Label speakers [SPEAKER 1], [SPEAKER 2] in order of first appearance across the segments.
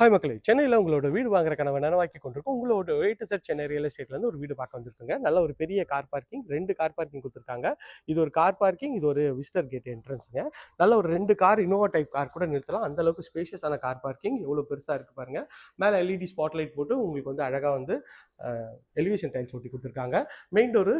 [SPEAKER 1] Hi மக்களே சென்னையில் உங்களோட வீடு வாங்குற கனவை நனவாக்கி கொண்டிருக்கோம். உங்களோட வெயிட் செட் சென்னை ரியல் எஸ்டேட்லேருந்து ஒரு வீடு பார்க்க வந்திருக்குங்க. நல்ல ஒரு பெரிய கார் பார்க்கிங் ரெண்டு கார் பார்க்கிங் கொடுத்துருக்காங்க. இது ஒரு கார் பார்க்கிங் இது ஒரு விஸ்டர் கேட் என்ட்ரன்ஸுங்க நல்ல ஒரு ரெண்டு கார் இனோவா டைப் கார் கூட நிறுத்தலாம். அந்தளவுக்கு ஸ்பேஷியஸான கார் பார்க்கிங் எவ்வளோ பெருசாக இருக்குது பாருங்க. மேலே எல்இடி ஸ்பாட்லைட் போட்டு உங்களுக்கு வந்து அழகாக வந்து எலிவேஷன் டைல்ஸ் ஒட்டி கொடுத்துருக்காங்க. மெயின் டோரு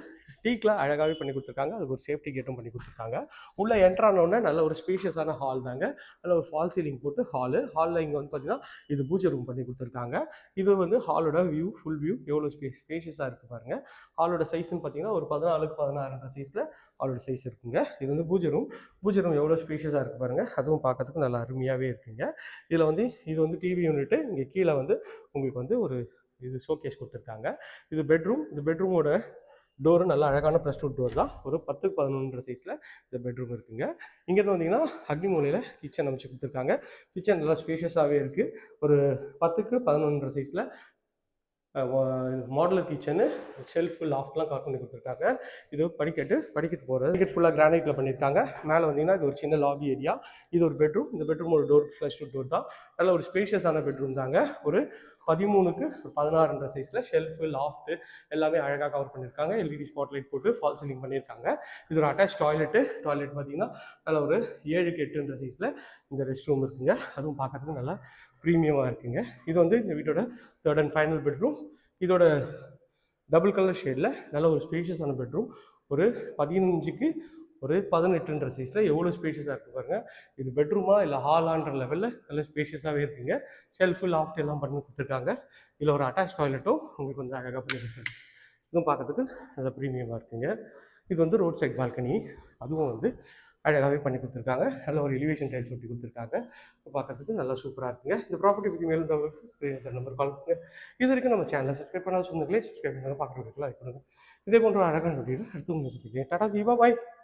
[SPEAKER 1] டீக்லாம் அழகாகவே பண்ணி கொடுத்துருக்காங்க. அதுக்கு ஒரு சேஃப்டி கேட்டும் பண்ணி கொடுத்துருக்காங்க. உள்ளே என்ட்ரானோடனே நல்ல ஒரு ஸ்பேஷியஸான ஹால் தாங்க. நல்ல ஒரு ஃபால் சீலிங் போட்டு ஹாலு ஹாலில் இங்கே வந்து பார்த்தீங்கன்னா இது பூஜை ரூம் பண்ணி கொடுத்துருக்காங்க. இது வந்து ஹாலோட வியூ ஃபுல் வியூ எவ்வளோ ஸ்பே ஸ்பேஷியஸாக இருக்குது பாருங்கள் ஹாலோட சைஸ்ன்னு பார்த்தீங்கன்னா ஒரு பதினாலுக்கு பதினாறுன்ற சைஸில் ஹாலோட சைஸ் இருக்குங்க. இது வந்து பூஜை ரூம் பூஜை ரூம் எவ்வளோ ஸ்பேஷியஸாக இருக்குது பாருங்கள் அதுவும் பார்க்கறதுக்கு நல்லா அருமையாகவே இருக்குங்க. இதில் வந்து இது வந்து டிவி யூனிட்டு இங்கே கீழே வந்து உங்களுக்கு வந்து ஒரு இது ஷோகேஸ் கொடுத்துருக்காங்க. இது பெட்ரூம் இது பெட்ரூமோட டோரு நல்லா அழகான ப்ளஸ் டூ டோர் தான். ஒரு பத்துக்கு பதினொன்ற சைஸில் இந்த பெட்ரூம் இருக்குங்க. இங்கேருந்து வந்தீங்கன்னா அக்னி மூலையில் கிச்சன் அமைச்சு கொடுத்துருக்காங்க. கிச்சன் நல்லா ஸ்பேஷியஸாகவே இருக்குது ஒரு பத்துக்கு பதினொன்றரை சைஸில் மாடலர் கிச்சனு ஷெல்ஃபு லாஃப்ட்லாம் கவர் பண்ணி கொடுத்துருக்காங்க. இது படிக்கட்டு படிக்கட்டு போகிறது படிக்கட் ஃபுல்லாக கிரானைட்டில் பண்ணியிருக்காங்க. மேலே வந்தீங்கன்னா இது ஒரு சின்ன லாபி ஏரியா இது ஒரு பெட்ரூம் இந்த பெட்ரூம் ஒரு டோர் ஃப்ளஷ் டோர் தான். நல்ல ஒரு ஸ்பேஷியஸான பெட்ரூம் தாங்க. ஒரு பதிமூணுக்கு ஒரு பதினாறுன்ற சைஸில் ஷெல்ஃபு லாஃப்ட்டு எல்லாமே அழகாக கவர் பண்ணியிருக்காங்க. எல்இடி ஸ்பாட்லைட் போட்டு ஃபால் சீலிங் பண்ணியிருக்காங்க. இது ஒரு அட்டாச் டாய்லெட்டு டாய்லெட் பார்த்தீங்கன்னா நல்ல ஒரு ஏழுக்கு எட்டுன்ற சைஸில் இந்த ரெஸ்ட் ரூம் இருக்குங்க. அதுவும் பார்க்கறதுக்கு நல்லா ப்ரீமியமாக இருக்குங்க. இது வந்து இந்த வீட்டோட தேர்ட் அண்ட் ஃபைனல் பெட்ரூம் இதோட டபுள் கலர் ஷேடில் நல்ல ஒரு ஸ்பேஷியஸான பெட்ரூம் ஒரு பதினஞ்சுக்கு ஒரு பதினெட்டுன்ற சைஸில் எவ்வளோ ஸ்பேஷியஸாக இருக்குது பாருங்கள் இது பெட்ரூமா இல்லை ஹாலான்ற லெவலில் நல்ல ஸ்பேஷியஸாகவே இருக்குங்க. ஷெல்ஃபு லாஃப்ட் எல்லாம் பண்ணி கொடுத்துருக்காங்க. இதில் ஒரு அட்டாச் டாய்லெட்டும் உங்களுக்கு வந்து அழகாக பண்ணி கொடுத்துருக்கு இதுவும் பார்க்கறதுக்கு நல்ல ப்ரீமியமாக இருக்குங்க. இது வந்து ரோட் சைட் பால்கனி அதுவும் வந்து அழகாகவே பண்ணி கொடுத்துருக்காங்க. நல்ல ஒரு எலிவேஷன் டைல்ஸ் ஒட்டி கொடுத்துருக்காங்க. பார்க்குறதுக்கு நல்லா சூப்பராக இருக்குங்க. இந்த ப்ராப்பர்ட்டி பற்றி மேலும் தகவல் ஸ்க்ரீன் நம்பர் கால் பண்ணுங்க. இது வரைக்கும் நம்ம சேனலை சப்ஸ்கிரைப் பண்ணாத சொந்தங்களே சப்ஸ்கிரைப் பண்ணுங்க பார்க்குறதுக்கு லைக் இதே போன்ற அழகான வீடியோ அடுத்து உங்களுக்கு சந்திக்கிறேன். டாடா ஜீவா பாய்.